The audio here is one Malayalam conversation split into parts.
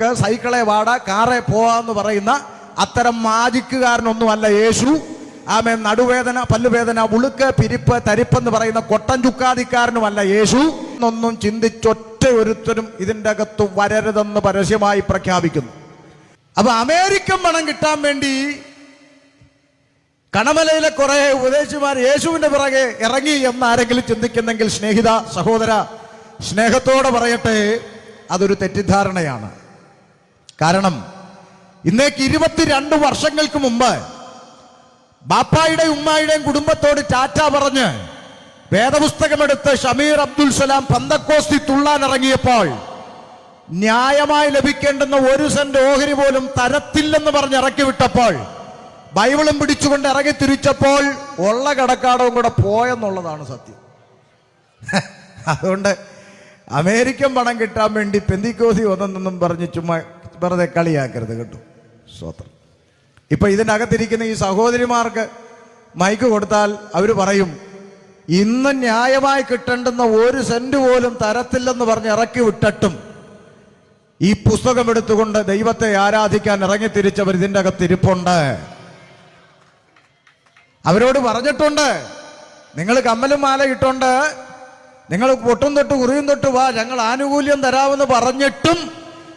ക്ക് സൈക്കിളെ വാട കാറെ പോവാന്ന് പറയുന്ന അത്തരം മാജിക്കുകാരനൊന്നുമല്ല യേശു. ആമേ നടുവേദന പല്ലുവേദന ഉളുക്ക് പിരിപ്പ് തരിപ്പെന്ന് പറയുന്ന കൊട്ടൻ ചുക്കാതിക്കാരനുമല്ല യേശു. എന്നൊന്നും ചിന്തിച്ചൊറ്റ ഒരുത്തരും ഇതിന്റെ അകത്ത് വരരുതെന്ന് പരസ്യമായി പ്രഖ്യാപിക്കുന്നു. അപ്പൊ അമേരിക്കൻ പണം കിട്ടാൻ വേണ്ടി കണമലയിലെ കുറെ ഉപദേശിമാർ യേശുവിന്റെ പിറകെ ഇറങ്ങി എന്ന് ആരെങ്കിലും ചിന്തിക്കുന്നെങ്കിൽ സ്നേഹിത സഹോദര സ്നേഹത്തോടെ പറയട്ടെ അതൊരു തെറ്റിദ്ധാരണയാണ്. കാരണം ഇന്നേക്ക് ഇരുപത്തിരണ്ട് വർഷങ്ങൾക്ക് മുമ്പ് ബാപ്പായുടെയും ഉമ്മായുടെയും കുടുംബത്തോട് ടാറ്റ പറഞ്ഞ് വേദപുസ്തകമെടുത്ത് ഷമീർ അബ്ദുൽ സലാം പന്തക്കോസ്തി തുള്ളാൻ ഇറങ്ങിയപ്പോൾ ന്യായമായി ലഭിക്കേണ്ടുന്ന ഒരു സെന്റ് ഓഹരി പോലും തരത്തില്ലെന്ന് പറഞ്ഞ് ഇറക്കി വിട്ടപ്പോൾ ബൈബിളും പിടിച്ചുകൊണ്ട് ഇറങ്ങി തിരിച്ചപ്പോൾ ഉള്ള കടക്കാടവും കൂടെ പോയെന്നുള്ളതാണ് സത്യം. അതുകൊണ്ട് അമേരിക്കൻ പണം കിട്ടാൻ വേണ്ടി പെന്തിക്കോസി ഒന്നെന്നും പറഞ്ഞ് ചുമ്മാ വെറുതെ കളിയാക്കരുത് കേട്ടോ. സ്വത്രം ഇപ്പൊ ഇതിനകത്തിരിക്കുന്ന ഈ സഹോദരിമാർക്ക് മൈക്ക് കൊടുത്താൽ അവർ പറയും ഇന്ന് ന്യായമായി കിട്ടേണ്ടുന്ന ഒരു സെന്റ് പോലും തരത്തില്ലെന്ന് പറഞ്ഞ് ഇറക്കി വിട്ടിട്ടും ഈ പുസ്തകം എടുത്തുകൊണ്ട് ദൈവത്തെ ആരാധിക്കാൻ ഇറങ്ങി തിരിച്ചവർ ഇതിന്റെ അകത്ത് ഇരിപ്പുണ്ട്. അവരോട് പറഞ്ഞിട്ടുണ്ട് നിങ്ങൾ കമ്മലും മാല ഇട്ടുണ്ട് നിങ്ങൾ പൊട്ടും തൊട്ട് കുറിയും തൊട്ട് വാ ഞങ്ങൾ ആനുകൂല്യം തരാമെന്ന് പറഞ്ഞിട്ടും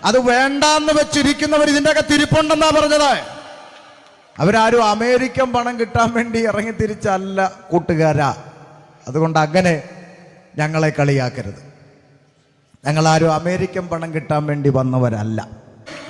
അത് വേണ്ടാന്ന് വെച്ചിരിക്കുന്നവർ ഇതിന്റെ അകത്ത് ഇരിപ്പുണ്ടെന്നാ പറഞ്ഞത്. അവരാരും അമേരിക്കൻ പണം കിട്ടാൻ വേണ്ടി ഇറങ്ങി തിരിച്ചല്ല കൂട്ടുകാരാ. അതുകൊണ്ട് അങ്ങനെ ഞങ്ങളെ കളിയാക്കരുത്. ഞങ്ങളാരും അമേരിക്കൻ പണം കിട്ടാൻ വേണ്ടി വന്നവരല്ല.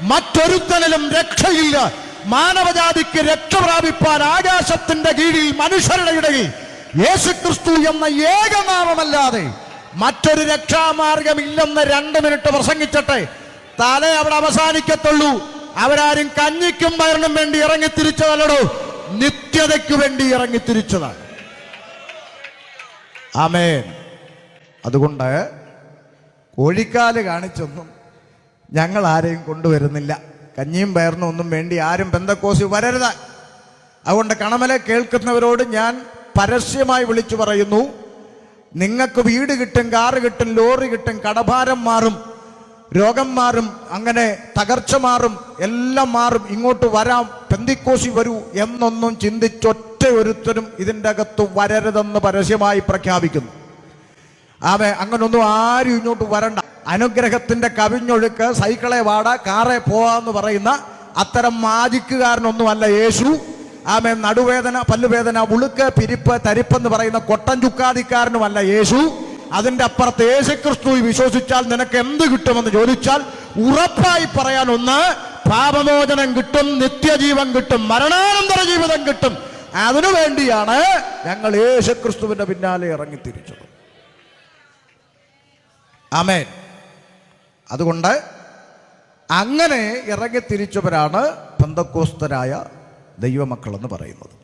മറ്റൊരുത്തനിലും രക്ഷയില്ല. മാനവജാതിക്ക് രക്ഷ പ്രാപിപ്പാൻ ആകാശത്തിന്റെ കീഴിൽ മനുഷ്യരുടെ ഇടയിൽ യേശുക്രിസ്തു എന്ന ഏകനാമമല്ലാതെ മറ്റൊരു രക്ഷാമാർഗമില്ലെന്ന് രണ്ട് മിനിറ്റ് പ്രസംഗിച്ചട്ടെ. തല അവിടെ അവസാനിക്കത്തുള്ളൂ. അവരാരും കഞ്ഞിക്കും വയറിനും വേണ്ടി ഇറങ്ങി തിരിച്ചതല്ലടോ. നിത്യതയ്ക്ക് വേണ്ടി ഇറങ്ങി തിരിച്ചതാണ്. ആമേൻ. അതുകൊണ്ട് കോഴിക്കാൽ കാണിച്ചൊന്നും ഞങ്ങൾ ആരെയും കൊണ്ടുവരുന്നില്ല. കഞ്ഞിയും പയറിനും ഒന്നും വേണ്ടി ആരും ബന്ധക്കോസി വരരുത്. അതുകൊണ്ട് കണമല കേൾക്കുന്നവരോട് ഞാൻ പരസ്യമായി വിളിച്ചു പറയുന്നു. നിങ്ങൾക്ക് വീട് കിട്ടും കാറ് കിട്ടും ലോറി കിട്ടും കടഭാരം മാറും. രോഗം മാറും അങ്ങനെ തകർച്ച മാറും എല്ലാം മാറും ഇങ്ങോട്ട് വരാം പെന്തിക്കോശി വരൂ എന്നൊന്നും ചിന്തിച്ചൊറ്റ ഒരുത്തരും ഇതിന്റെ അകത്ത് വരരുതെന്ന് പരസ്യമായി പ്രഖ്യാപിക്കുന്നു. ആമേ അങ്ങനൊന്നും ആരും ഇങ്ങോട്ട് വരണ്ട. അനുഗ്രഹത്തിന്റെ കവിഞ്ഞൊഴുക്ക് സൈക്കിളെ വാട കാറെ പോവാന്ന് പറയുന്ന അത്തരം മാജിക്കുകാരനൊന്നുമല്ല യേശു. ആമേ നടുവേദന പല്ലുവേദന ഉളുക്ക് പിരിപ്പ് തരിപ്പെന്ന് പറയുന്ന കൊട്ടൻ ചുക്കാതിക്കാരനുമല്ല യേശു. അതിന്റെ അപ്പുറത്ത് യേശുക്രിസ്തു വിശ്വസിച്ചാൽ നിനക്ക് എന്ത് കിട്ടുമെന്ന് ചോദിച്ചാൽ ഉറപ്പായി പറയാൻ ഒന്ന് പാപമോചനം കിട്ടും നിത്യജീവൻ കിട്ടും മരണാനന്തര ജീവിതം കിട്ടും. അതിനു വേണ്ടിയാണ് ഞങ്ങൾ യേശുക്രിസ്തുവിന്റെ പിന്നാലെ ഇറങ്ങി തിരിച്ചത് ആമേൻ. അതുകൊണ്ട് അങ്ങനെ ഇറങ്ങി തിരിച്ചവരാണ് പന്തക്കോസ്തരായ ദൈവമക്കളെന്ന് പറയുന്നത്.